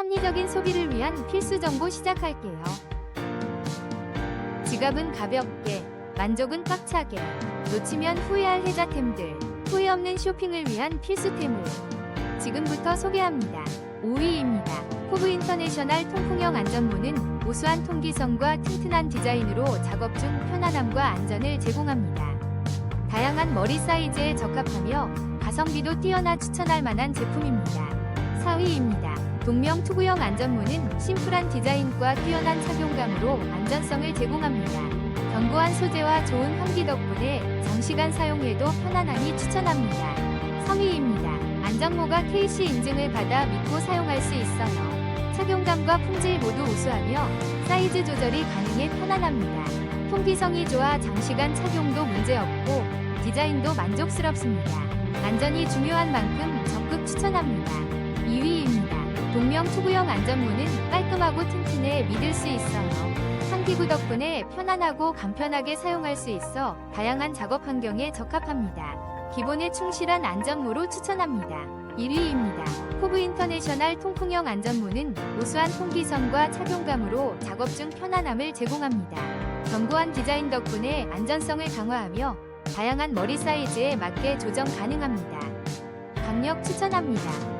합리적인 소비를 위한 필수 정보 시작할게요. 지갑은 가볍게, 만족은 꽉차게, 놓치면 후회할 혜자템들, 후회 없는 쇼핑을 위한 필수템을 지금부터 소개합니다. 5위입니다. 호브 인터내셔널 통풍형 안전모는 우수한 통기성과 튼튼한 디자인으로 작업 중 편안함과 안전을 제공합니다. 다양한 머리 사이즈에 적합하며 가성비도 뛰어나 추천할 만한 제품입니다. 4위입니다. 동명 투구형 안전모는 심플한 디자인과 뛰어난 착용감으로 안전성을 제공합니다. 견고한 소재와 좋은 환기 덕분에 장시간 사용해도 편안함이 추천합니다. 3위입니다. 안전모가 KC 인증을 받아 믿고 사용할 수 있어요. 착용감과 품질 모두 우수하며 사이즈 조절이 가능해 편안합니다. 통기성이 좋아 장시간 착용도 문제없고 디자인도 만족스럽습니다. 안전이 중요한 만큼 적극 추천합니다. 2위입니다. 동명 투구형 안전모는 깔끔하고 튼튼해 믿을 수 있어요. 상기구 덕분에 편안하고 간편하게 사용할 수 있어 다양한 작업 환경에 적합합니다. 기본에 충실한 안전모로 추천합니다. 1위입니다. 호브 인터내셔널 통풍형 안전모는 우수한 통기성과 착용감으로 작업 중 편안함을 제공합니다. 견고한 디자인 덕분에 안전성을 강화하며 다양한 머리 사이즈에 맞게 조정 가능합니다. 강력 추천합니다.